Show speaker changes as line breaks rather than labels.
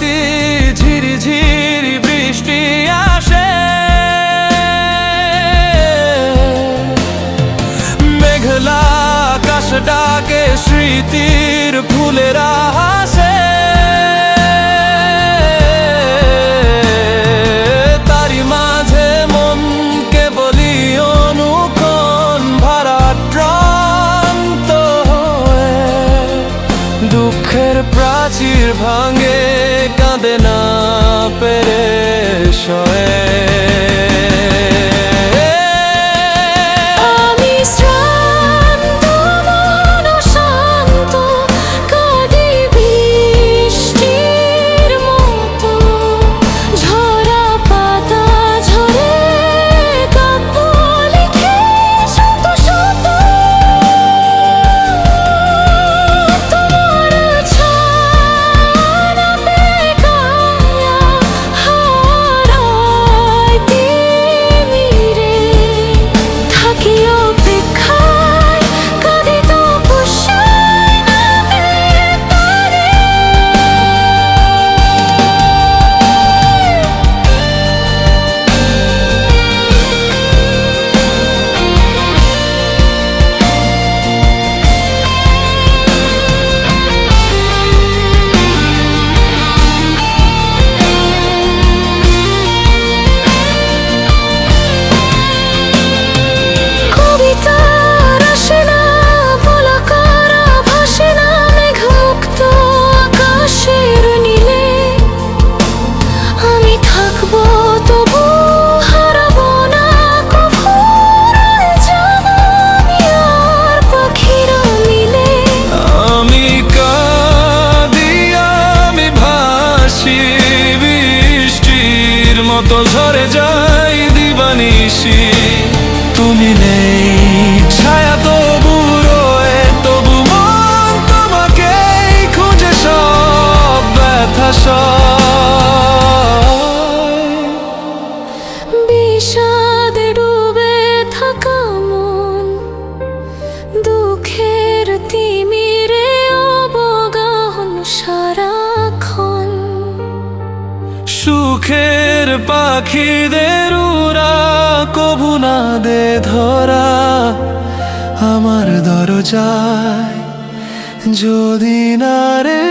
রাত্রিতে ঝিরি বৃষ্টি আসে। মেঘলা আকাশ স্মৃতির ফুলেরা হাসে দুঃখের প্রাচীর ভাঙে কাঁদে না পেরে সয়ে।
মতো ঝরে
যাই দিবানিসি তুমি নেই। ছায়া তবু রয়ে, তবু মন তোমাকেই খুঁজে সব ব্যথা
বিষাদে ডুবে থাকা মন, দুঃখের তিমিরে
সুখের পাখিদের উরা কভু না দে ধরা। আমার দরজায় যদি না রে